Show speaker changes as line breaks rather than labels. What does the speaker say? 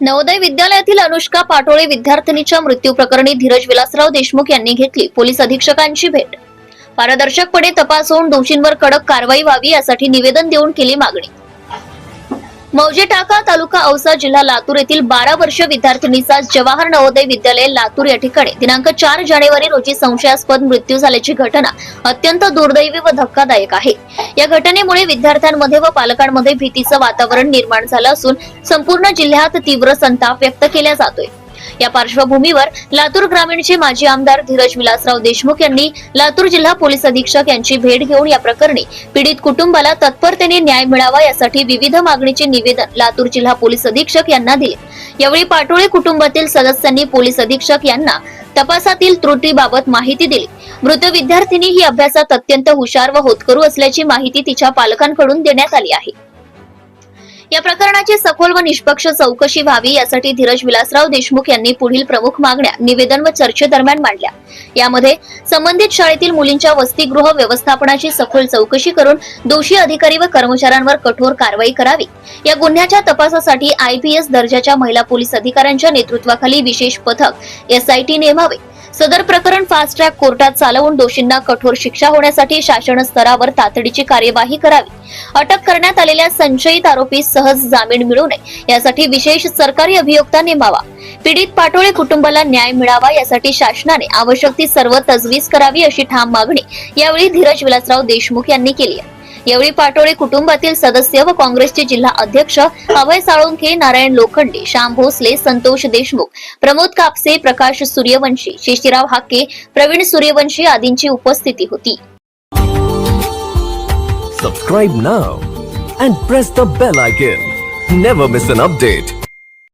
नवोदय विद्यालयातील अनुष्का पाटोळे विद्यार्थिनीच्या मृत्यू प्रकरणी धीरज विलासराव देशमुख यांनी घेतली. पोलीस अधीक्षकांची भेट. पारदर्शकपणे तपास होऊन दोषींवर कडक कारवाई व्हावी यासाठी निवेदन देऊन केली मागणी. मौजे टाका तालुका औसा जिल्हा लातूर येथील बारा वर्ष विद्यार्थिनीचा जवाहर नवोदय विद्यालय लातूर या ठिकाणी. दिनांक चार जानेवारी रोजी संशयास्पद मृत्यू झाल्याची घटना अत्यंत दुर्दैवी व धक्कादायक आहे. या घटनेमुळे विद्यार्थ्यांमध्ये व पालकांमध्ये भीतीचं वातावरण निर्माण झालं असून संपूर्ण जिल्ह्यात तीव्र संताप व्यक्त केला जातोय. या पार्श्वभूमीवर लातूर ग्रामीणचे माजी आमदार धीरज विलासराव देशमुख यांनी लातूर जिल्हा पोलीस अधीक्षक यांची भेट घेऊन या प्रकरणी पीडित कुटुंबाला तत्परतेने न्याय मिळावा यासाठी विविध मागणीचे निवेदन लातूर जिल्हा पोलीस अधीक्षक यांना दिले. यावेळी पाटोळे कुटुंबातील सदस्यांनी पोलीस अधीक्षक यांना तपासातील त्रुटीबाबत माहिती दिली. मृत विद्यार्थिनी ही अभ्यासात अत्यंत हुशार व होतकरू असल्याची माहिती तिच्या पालकांकडून देण्यात आली आहे. या प्रकरणाची सखोल व निष्पक्ष चौकशी व्हावी यासाठी धीरज विलासराव देशमुख यांनी पुढील प्रमुख मागण्या निवेदन व चर्चेदरम्यान मांडल्या. यामध्ये संबंधित शाळेतील मुलींच्या वसतिगृह व्यवस्थापनाची सखोल चौकशी करून दोषी अधिकारी व कर्मचाऱ्यांवर कठोर कारवाई करावी. या गुन्ह्याच्या तपासासाठी आयपीएस दर्जाच्या महिला पोलीस अधिकाऱ्यांच्या नेतृत्वाखाली विशेष पथक एसआयटी नेमावे. सदर प्रकरण फास्ट ट्रॅक कोर्टात चालवून दोषींना कठोर शिक्षा होण्यासाठी शासन स्तरावर तातडीची कार्यवाही करावी. अटक करण्यात आलेल्या संशयित आरोपी सहज जामीन मिळू नये. यासाठी विशेष सरकारी अभियोक्ता नेमावा. पीडित पाटोळे कुटुंबाला न्याय मिळावा यासाठी शासनाने आवश्यक ती सर्व तजवीज करावी अशी ठाम मागणी यावेळी धीरज विलासराव देशमुख यांनी केली आहे. यावेळी पाटोळे कुटुंबातील सदस्य व काँग्रेसचे जिल्हा अध्यक्ष अभय साळुंखे नारायण लोखंडे श्याम भोसले संतोष देशमुख प्रमोद कापसे प्रकाश सूर्यवंशी शेषीराव हाके प्रवीण सूर्यवंशी आदींची उपस्थिती होती.
Subscribe now and press the bell icon never miss an update